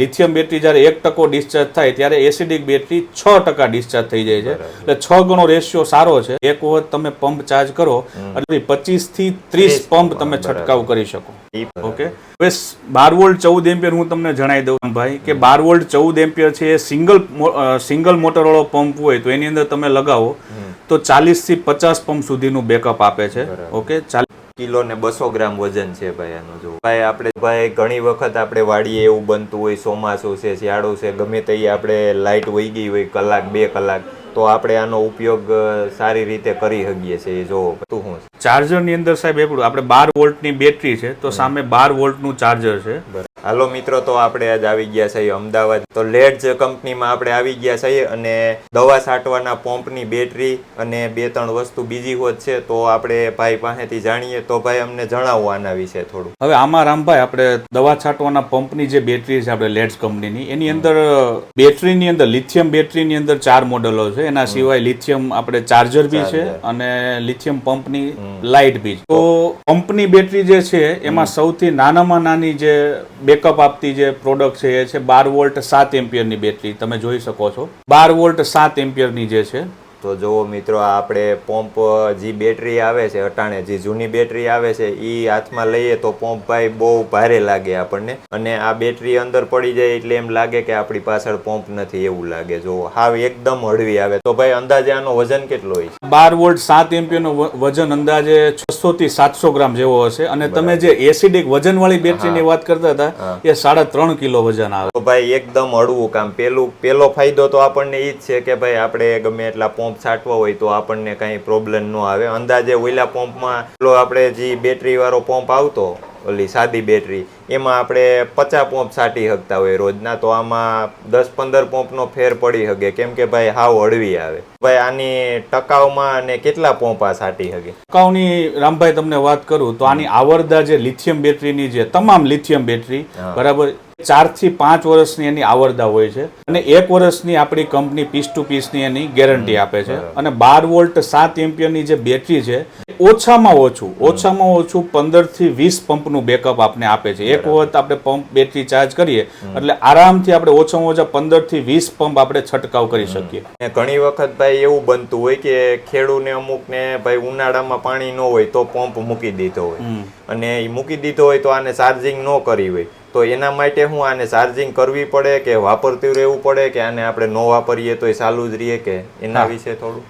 Lithium battery જ્યારે એક ટકો ડિસ્ચાર્જ થાય ત્યારે એસિડિક બેટરી છ ટકા ડિસ્ચાર્જ થઈ જાય છે. એટલે છ ગણો રેશિયો સારો છે. એક વખત તમે પંપ ચાર્જ કરો એટલે પચીસથી ત્રીસ પંપ તમે છંટકાવ કરી શકો. ઓકે? હવે બાર વોલ્ટ ચૌદ એમ્પિયર હું તમને જણાવી દઉં ભાઈ કે બાર વોલ્ટ ચૌદ એમ્પિયર છે એ સિંગલ સિંગલ મોટર વાળો પંપ હોય તો એની અંદર તમે લગાવો તો ચાલીસથી પચાસ પંપ સુધીનું બેકઅપ આપે છે. ઓકે? ચાલીસ કિલો ને બસો ગ્રામ વજન છે ભાઈ આનું જો. ભાઈ આપણે ભાઈ ઘણી વખત આપણે વાડીએ એવું બનતું હોય ચોમાસું છે શિયાળું છે ગમે તે આપણે લાઇટ વહી ગઈ હોય કલાક બે કલાક તો આપણે આનો ઉપયોગ સારી રીતે કરી શકીએ છીએ. જો તું શું ચાર્જરની અંદર સાહેબ એ આપણે બાર વોલ્ટની બેટરી છે તો સામે બાર વોલ્ટનું ચાર્જર છે. હાલો મિત્રો તો આપણે આજ આવી ગયા છીએ અમદાવાદ. તો લેડ્સ કંપનીમાં આપણે આવી ગયા છીએ અને દવા છાંટવાના પંપની બેટરી અને બે ત્રણ વસ્તુ બીજી હોત છે તો આપણે ભાઈ પાસેથી જાણીએ. તો ભાઈ અમને જણાવો આના વિશે થોડું. હવે આમાં રામભાઈ આપણે દવા છાંટવાના પંપની જે બેટરી છે આપણે લેડ્સ કંપનીની એની અંદર બેટરીની અંદર લિથિયમ બેટરીની અંદર ચાર મોડલો છે. એના સિવાય લિથિયમ આપણે ચાર્જર બી છે અને લિથિયમ પંપની લાઇટ બી તો પંપની બેટરી જે છે એમાં સૌથી નાનામાં નાની જે બેકઅપ આપતી જે પ્રોડક્ટ છે એ છે બાર વોલ્ટ સાત એમ્પિયરની બેટરી. તમે જોઈ શકો છો. બાર વોલ્ટ સાત એમ્પિયરની જે છે તો જુઓ મિત્રો આપણે પંપ જે બેટરી આવે છે અટાણે જે જૂની બેટરી આવે છે એ હાથમાં લઈએ તો પંપ ભાઈ બહુ ભારે લાગે આપણને. અને આ બેટરી અંદર પડી જાય એટલે એમ લાગે કે આપણી પાછળ પંપ નથી એવું લાગે. જો હાવ એકદમ હળવી આવે. તો ભાઈ અંદાજે આનો વજન કેટલો હોય છે? બાર વોલ્ટ સાત એમ્પિયરનું વજન અંદાજે છસો થી સાતસો ગ્રામ જેવો હશે. અને તમે જે એસિડિક વજનવાળી બેટરીની વાત કરતા હતા એ સાડા ત્રણ કિલો વજન આવે. તો ભાઈ એકદમ હળવું કામ. પેલું પેલો ફાયદો તો આપણને એ જ છે કે ભાઈ આપણે ગમે એટલા પંપ છાંટવા હોય તો આપણને કાંઈ પ્રોબ્લેમ ન આવે. અંદાજે ઓઈલા પંપમાં પેલો આપણે જે બેટરીવાળો પંપ આવતો ઓલી સાદી બેટરી એમાં આપણે પચાસ પંપ છાંટી શકતા હોય રોજના. તો આમાં દસ પંદર પંપનો ફેર પડી શકે. કેમ કે ભાઈ હાવ હળવી આવે. ભાઈ આની ટકાઉમાં અને કેટલા પંપ આ છાંટી શકે? ટકાઉની રામભાઈ તમને વાત કરું તો આની આવરદા જે લિથિયમ બેટરીની જે તમામ લિથિયમ બેટરી બરાબર ચારથી પાંચ વર્ષની એની આવરદા હોય છે અને એક વર્ષની આપણી કંપની પીસ ટુ પીસની એની ગેરંટી આપે છે. અને બાર વોલ્ટ સાત એમ્પિયરની જે બેટરી છે ઓછામાં ઓછું ઓછામાં ઓછું પંદરથી વીસ પંપનું બેકઅપ આપને આપે છે. એક વખત આપણે પંપ બેટરી ચાર્જ કરીએ એટલે આરામથી આપણે ઓછામાં ઓછા પંદરથી વીસ પંપ આપણે છંટકાવ કરી શકીએ. ઘણી વખત ભાઈ એવું બનતું હોય કે ખેડૂને અમુક ને ભાઈ ઉનાળામાં પાણી ન હોય તો પંપ મૂકી દીધો હોય. અને એ મૂકી દીધો હોય તો આને ચાર્જિંગ ન કરી હોય. તો એના માટે હું આને ચાર્જિંગ કરવી પડે કે વાપરતું રહેવું પડે કે આને આપણે ન વાપરીએ તો એ સારું જ રહીએ કે એના વિશે થોડું?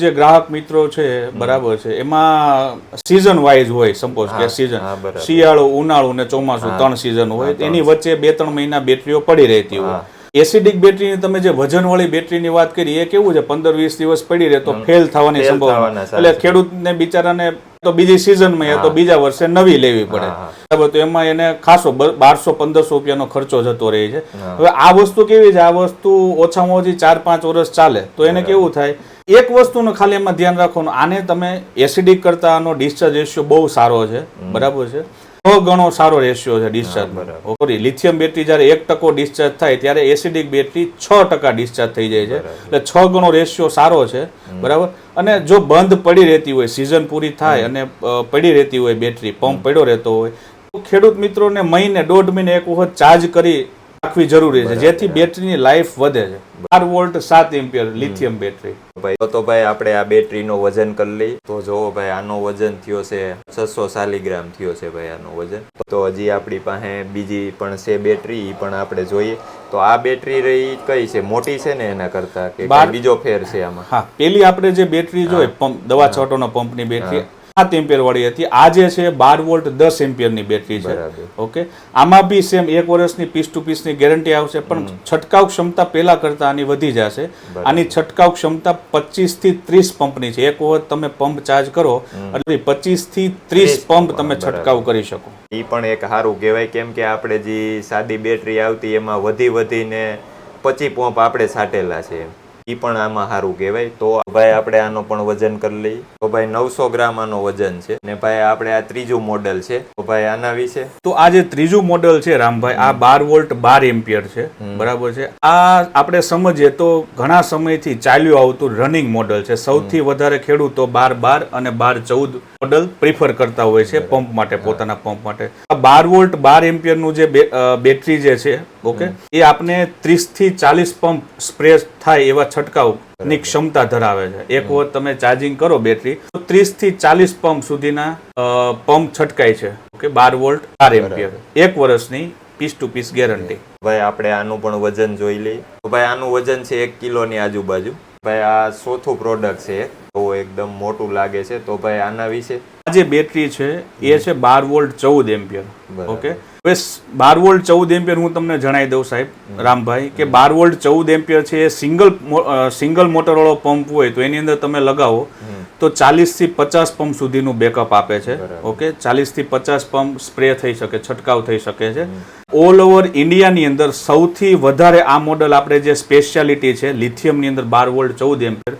જે ગ્રાહક મિત્રો છે બરાબર છે એમાં સિઝન વાઇઝ હોય સપોઝ કે સિઝન. શિયાળો ઉનાળો ને ચોમાસું ત્રણ સિઝન હોય એની વચ્ચે બે ત્રણ મહિના બેટરીઓ પડી રહેતી હોય. એસિડિક બેટરીની તમે જે વજનવાળી બેટરીની વાત કરી એ કેવું છે? પંદર વીસ દિવસ પડી રહે તો ફેલ થવાની સંભાવના. એટલે ખેડૂતને બિચારાને તો બીજી સિઝનમાં યા તો બીજા વર્ષે નવી લેવી પડે. બરાબર તો એમાં એને ખાસો બારસો પંદરસો રૂપિયાનો ખર્ચો જતો રહે છે. હવે આ વસ્તુ કેવી છે? આ વસ્તુ ઓછામાં ઓછી ચાર પાંચ વર્ષ ચાલે. તો એને કેવું થાય? એક વસ્તુનું ખાલી એમાં ધ્યાન રાખવાનું. આને તમે એસિડિક કરતા આનો ડિસ્ચાર્જ રેશિયો બહુ સારો છે. બરાબર છે? છ ગણો સારો રેશિયો છે ડિસ્ચાર્જ સોરી લિથિયમ બેટરી જ્યારે એક ટકો ડિસ્ચાર્જ થાય ત્યારે એસિડિક બેટરી છ ટકા ડિસ્ચાર્જ થઈ જાય છે. એટલે છ ગણો રેશિયો સારો છે. બરાબર? અને જો બંધ પડી રહેતી હોય સિઝન પૂરી થાય અને પડી રહેતી હોય બેટરી પંપ પડ્યો રહેતો હોય તો ખેડૂત મિત્રોને મહિને દોઢ મહિને એક વખત ચાર્જ કરી રાખવી જરૂરી છે. જેથી બેટરીની લાઈફ વધે છે. બાર વોલ્ટ સાત એમ્પિયર લિથિયમ બેટરી. ભાઈ તો ભાઈ આપણે આ બેટરીનો વજન કરી લઈ તો જોવો ભાઈ આનો વજન થયો છે છસો સાલીગ્રામ થયો છે ભાઈ આનો વજન. તો હજી આપણી પાસે બીજી પણ છે બેટરી એ પણ આપણે જોઈએ. તો આ બેટરી રહી કઈ છે? મોટી છે ને એના કરતા? કે બીજો ફેર છે આમાં? હા પેલી આપણે જે બેટરી જોઈએ પંપ દવા છોટોનો પંપની બેટરી સાત એમ્પિયર વાળી હતી. આ જે છે બાર વોલ્ટ દસ એમ્પિયરની બેટરી છે. ઓકે? આમાં બી સેમ એક વર્ષની પીસ ટુ પીસની ગેરંટી આવશે પણ છંટકાવ ક્ષમતા પહેલા કરતા આની વધી જશે. આની છંટકાવ ક્ષમતા પચીસથી ત્રીસ પંપની છે. એક વખત તમે પંપ ચાર્જ કરો એટલે પચીસથી ત્રીસ પંપ તમે છંટકાવ કરી શકો. એ પણ એક સારું કહેવાય કેમ કે આપણે જે સાદી બેટરી આવતી એમાં વધી વધીને પચી પંપ આપણે છાંટેલા છે. ઈ પણ આમાં સારું કહેવાય. તો ભાઈ આપણે આનો પણ વજન કરી લઈએ. તો ભાઈ નવસો ગ્રામ આનો વજન છે. ને ભાઈ આપણે આ ત્રીજું મોડેલ છે. તો ભાઈ આના વિશે? તો આ જે ત્રીજું મોડેલ છે રામભાઈ આ બાર વોલ્ટ બાર એમ્પિયર છે. બરાબર છે? આ આપણે સમજીએ તો ઘણા સમયથી ચાલ્યું આવતું રનિંગ મોડલ છે. સૌથી વધારે ખેડૂતો બાર બાર અને બાર ચૌદ મોડલ પ્રિફર કરતા હોય છે પંપ માટે પોતાના પંપ માટે. આ બાર વોલ્ટ બાર એમ્પિયરનું જે બેટરી જે છે ઓકે? એ આપને ત્રીસથી ચાલીસ પંપ સ્પ્રે થાય એવા છંટકાવની ક્ષમતા ધરાવે છે. એક વખત તમે ચાર્જિંગ કરો બેટરી તો ત્રીસથી ચાલીસ પંપ સુધીના પંપ છટકાય છે. ઓકે? બાર વોલ્ટ બાર એમ્પિયર. એક વર્ષની પીસ ટુ પીસ ગેરંટી ભાઈ આપણે આનું પણ વજન જોઈ લઈએ. તો ભાઈ આનું વજન છે એક કિલોની આજુબાજુ. ભાઈ આ ચોથું પ્રોડક્ટ છે. તો એકદમ મોટું લાગે છે. તો ભાઈ આના વિશે? આ જે બેટરી છે એ છે બાર વોલ્ટ ચૌદ એમ્પિયર. ઓકે? હવે બાર વોલ્ટ ચૌદ એમ્પિયર હું તમને જણાવી દઉં સાહેબ રામભાઈ કે બાર વોલ્ટ ચૌદ એમ્પિયર છે એ સિંગલ સિંગલ મોટરવાળો પંપ હોય તો એની અંદર તમે લગાવો તો ચાલીસથી પચાસ પંપ સુધીનું બેકઅપ આપે છે. ઓકે? ચાલીસથી પચાસ પંપ સ્પ્રે થઈ શકે છંટકાવ થઈ શકે છે. ઓલ ઓવર ઇન્ડિયાની અંદર સૌથી વધારે આ મોડલ આપણે જે સ્પેશિયાલિટી છે લિથિયમની અંદર બાર વોલ્ટ ચૌદ એમ્પિયર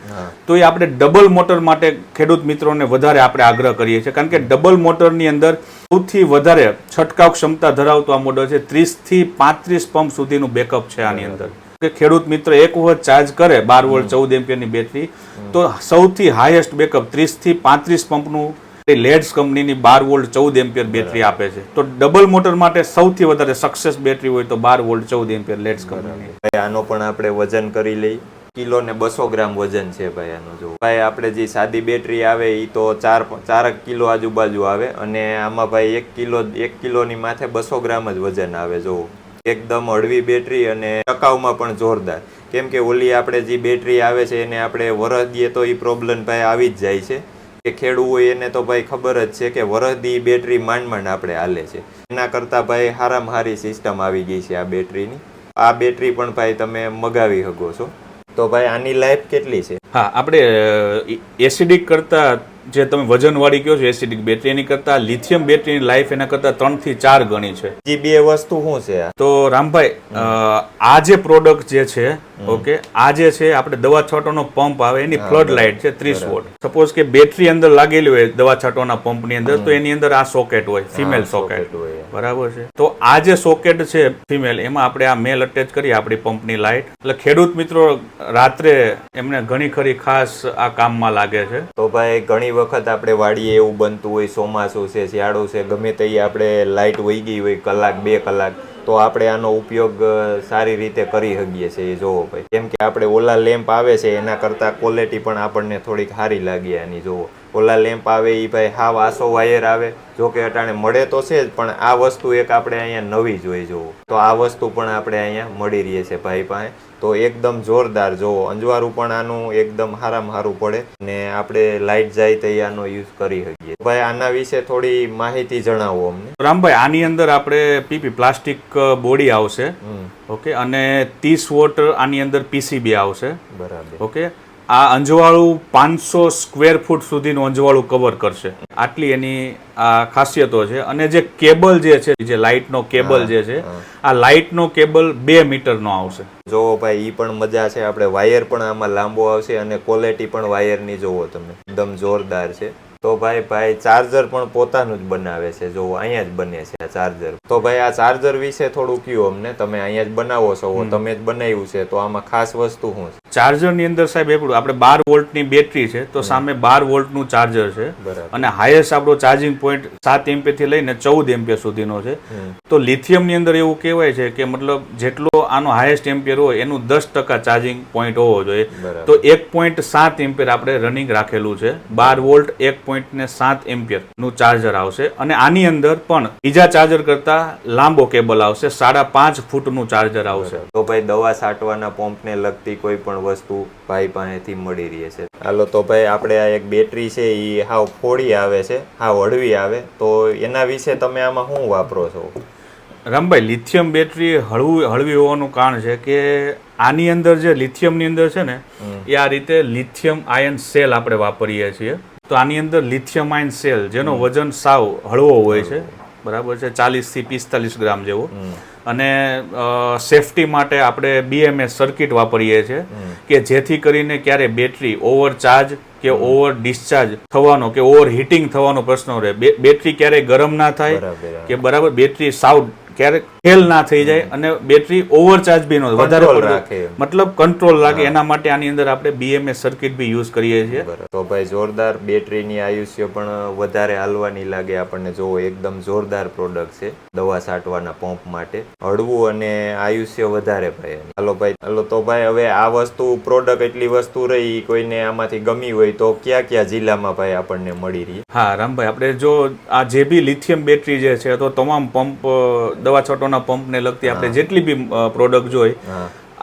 તો એ આપણે ડબલ મોટર માટે ખેડૂત મિત્રોને વધારે આપણે આગ્રહ કરીએ છીએ. કારણ કે ડબલ મોટરની અંદર સૌથી વધારે છંટકાવ ક્ષમતા ધરાવતો આ મોડલ છે. ત્રીસથી પાંત્રીસ પંપ સુધીનું બેકઅપ છે આની અંદર. કે ખેડૂત મિત્ર એક વખત ચાર્જ કરે બાર વોલ્ટ ચૌદ એમ્પિયરની બેટરી તો સૌથી હાઈએસ્ટ બેકઅપ ત્રીસથી પાંત્રીસ પંપનું લેડ્સ કંપનીની બાર વોલ્ટ ચૌદ એમ્પિયર બેટરી આપે છે. તો ડબલ મોટર માટે સૌથી વધારે સક્સેસ બેટરી હોય તો બાર વોલ્ટ ચૌદ એમ્પિયર લેડ્સ કંપની ભાઈ, આનો પણ આપણે વજન કરી લઈ. કિલો ને બસો ગ્રામ વજન છે ભાઈ આનું, જો. ભાઈ, આપણે જે સાદી બેટરી આવે એ તો ચાર ચારક કિલો આજુબાજુ આવે અને આમાં ભાઈ એક કિલો, એક કિલોની માથે બસો ગ્રામ જ વજન આવે, જો. એકદમ હળવી બેટરી અને ટકાઉમાં પણ જોરદાર. કેમ કે ઓલી આપણે જે બેટરી આવે છે એને આપણે વરસ દઈએ તો એ પ્રોબ્લેમ ભાઈ આવી જ જાય છે. કે ખેડૂત હોય એને તો ભાઈ ખબર જ છે કે વરદી બેટરી માંડ માંડ આપણે હાલે છે. એના કરતાં ભાઈ હારામાં હારી સિસ્ટમ આવી ગઈ છે આ બેટરીની. આ બેટરી પણ ભાઈ તમે મગાવી શકો છો. તો ભાઈ આની લાઈફ કેટલી છે? હા, આપણે એસિડિક કરતા જે તમે વજનવાળી કહો છો એસિડિક બેટરી એની કરતા લિથિયમ બેટરીની લાઈફ એના કરતા ત્રણથી ચાર ગણી છે. જે બે વસ્તુ શું છે? તો રામભાઈ આ જે પ્રોડક્ટ જે છે ઓકે આ જે છે આપણે દવા છાંટવાનો પંપ આવે એની ફ્લડ લાઇટ છે ત્રીસ વોટ. સપોઝ કે બેટરી અંદર લાગેલી હોય દવા છાંટવાના પંપની અંદર તો એની અંદર આ સોકેટ હોય ફિમેલ સોકેટ હોય. બરાબર છે. તો આ જે સોકેટ છે ફિમેલ એમાં આપણે આ મેલ અટેચ કરીએ આપણી પંપની લાઇટ એટલે ખેડૂત મિત્રો રાત્રે એમને ઘણી ખરી ખાસ આ કામમાં લાગે છે. તો ભાઈ ઘણી વખત આપણે વાડીએ એવું બનતું હોય, ચોમાસું છે, શિયાળું છે, ગમે તે આપણે લાઇટ વહી ગઈ હોય, કલાક, બે કલાક, તો આપણે આનો ઉપયોગ સારી રીતે કરી શકીએ છીએ એ જોવો ભાઈ. કેમ કે આપણે ઓલા લેમ્પ આવે છે, એના કરતાં ક્વોલિટી પણ આપણને થોડીક સારી લાગી આની જોવો ઓલા લેમ્પ આવે એ ભાઈ હાવ આસો વાયર આવે, જો કે અટાણે મળે તો છે જ, પણ આ વસ્તુ એક આપણે અહીંયા નવી જોઈ જોવો તો આ વસ્તુ પણ આપણે અહીંયા મળી રહી છે, ભાઈ પાસે. તો એકદમ જોરદાર. જોવો અંજવારું પણ આનું એકદમ હારામાં હારું પડે ને આપણે લાઇટ જાય તો આનો યુઝ કરી શકીએ. ભાઈ આના વિશે થોડી માહિતી જણાવો અમને. રામભાઈ આની અંદર આપણે પીપી પ્લાસ્ટિક બોડી આવશે. ઓકે? અને ત્રીસ વોટ આની અંદર પીસીબી આવશે. બરાબર. ઓકે? આ અંજવાળું પાંચસો સ્ક્વેર ફૂટ સુધીનું અંજવાળું કવર કરશે. આટલી એની આ ખાસિયતો છે. અને જે કેબલ જે છે જે લાઇટનો કેબલ જે છે આ લાઇટનો કેબલ બે મીટરનો આવશે. જોવો ભાઈ ઈ પણ મજા છે. આપણે વાયર પણ આમાં લાંબો આવશે અને ક્વોલિટી પણ વાયરની જોવો તમે. એકદમ જોરદાર છે. તો ભાઈ ભાઈ ચાર્જર પણ પોતાનું જ બનાવે છે જો અહીંયા જ બને છે આ ચાર્જર તો ભાઈ આ ચાર્જર વિશે થોડું કયો અમને? તમે અહીંયા જ બનાવો છો તમે જ બનાવ્યું છે તો આમાં ખાસ વસ્તુ શું છે? ચાર્જરની અંદર સાહેબ એપડું આપણે બાર વોલ્ટની બેટરી છે તો સામે બાર વોલ્ટનું ચાર્જર છે. અને હાઈએસ્ટ આપણો ચાર્જિંગ પોઈન્ટ સાત એમ્પિયરથી લઈને ચૌદ એમ્પિયર સુધીનો છે. તો તો લિથિયમની અંદર એવું કહેવાય છે કે મતલબ જેટલો આનો હાઈએસ્ટ એમ્પિયર હોય એનું દસ ટકા ચાર્જિંગ પોઈન્ટ હોવો જોઈએ. તો એક પોઈન્ટ સાત એમ્પિયર આપણે રનિંગ રાખેલું છે. બાર વોલ્ટ એક પોઈન્ટ ને સાત એમ્પિયરનું ચાર્જર આવશે અને આની અંદર પણ બીજા ચાર્જર કરતા લાંબો કેબલ આવશે સાડા પાંચ ફૂટનું ચાર્જર આવશે. તો ભાઈ દવા છાંટવાના પંપને લગતી કોઈ પણ વસ્તુ ભાઈ પાસેથી મળી રહી છે. હાલો તો ભાઈ આપણે આ એક બેટરી છે એ હાવ ફોડી આવે છે હાવ હળવી આવે તો એના વિશે તમે આમાં શું વાપરો છો? રામભાઈ લિથિયમ બેટરી હળવું હળવી હોવાનું કારણ છે કે આની અંદર જે લિથિયમની અંદર છે ને એ આ રીતે લિથિયમ આયન સેલ આપણે વાપરીએ છીએ. તો આની અંદર લિથિયમ આયન સેલ જેનો વજન સાવ હળવો હોય છે બરાબર છે ચાલીસથી પિસ્તાલીસ ગ્રામ જેવો. અને સેફટી માટે આપણે બીએમએસ સર્કિટ વાપરીએ છીએ કે જેથી કરીને ક્યારે બેટરી ઓવર ચાર્જ કે ઓવર ડિસ્ચાર્જ થવાનો કે ઓવર હીટિંગ થવાનો પ્રશ્ન રહે. બેટરી ક્યારેય ગરમ ના થાય કે બરાબર બેટરી સાવ ક્યારેક ફેલ ના થઈ જાય અને બેટરી ઓવરચાર્જ બી ન વધારે રાખે મતલબ કંટ્રોલ રાખે. એના માટે આની અંદર આપણે બીએમએસ સર્કિટ બી યુઝ કરીએ છીએ. તો ભાઈ જોરદાર બેટરીની આયુષ્ય પણ વધારે હાલવાની લાગે આપણને. જો એકદમ જોરદાર પ્રોડક્ટ છે દવા છાંટવાના પંપ માટે. હળવું અને આયુષ્ય વધારે ભાઈ હાલો ભાઈ હાલો તો ભાઈ હવે આ વસ્તુ પ્રોડક્ટ એટલી વસ્તુ રહી કોઈને આમાંથી ગમી હોય તો ક્યાં ક્યાં જિલ્લામાં ભાઈ આપણને મળી રહી? હા રામભાઈ આપણે જો આ જે બી લિથિયમ બેટરી જે છે તો તમામ પંપ દવા છોટોના પંપને લગતી આપણે જેટલી બી પ્રોડક્ટ જોઈ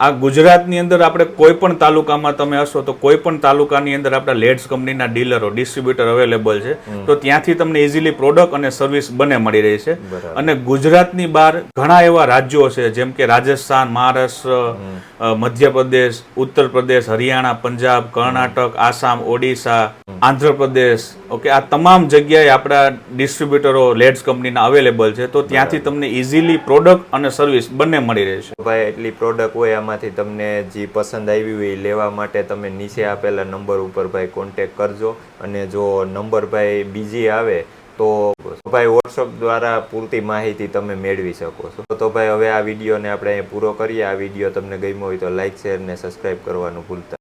આ ગુજરાતની અંદર આપણે કોઈ પણ તાલુકામાં તમે હશો તો કોઈ પણ તાલુકાની અંદર આપણા લેડ્સ કંપનીના ડીલરો ડિસ્ટ્રીબ્યુટર અવેલેબલ છે. તો ત્યાંથી તમને ઇઝીલી પ્રોડક્ટ અને સર્વિસ બંને મળી રહી છે. અને ગુજરાતની બહાર ઘણા એવા રાજ્યો છે જેમ કે રાજસ્થાન મહારાષ્ટ્ર મધ્યપ્રદેશ ઉત્તર પ્રદેશ હરિયાણા પંજાબ કર્ણાટક આસામ ઓડિશા આંધ્રપ્રદેશ ઓકે આ તમામ જગ્યાએ આપણા ડિસ્ટ્રીબ્યુટરો લેડ્સ કંપનીના અવેલેબલ છે. તો ત્યાંથી તમને ઇઝીલી પ્રોડક્ટ અને સર્વિસ બંને મળી રહેશે ભાઈ એટલી પ્રોડક્ટ હોય આમાંથી તમને જે પસંદ આવી હોય એ લેવા માટે તમે નીચે આપેલા નંબર ઉપર ભાઈ કોન્ટેક કરજો. અને જો નંબર ભાઈ બીજી આવે, તો ભાઈ વોટ્સઅપ દ્વારા પૂરતી માહિતી તમે મેળવી શકો છો. તો ભાઈ હવે આ વિડીયોને આપણે પૂરો કરીએ. આ વીડિયો તમને ગમ્યો હોય તો લાઇક શેર ને સબસ્ક્રાઈબ કરવાનું ભૂલતા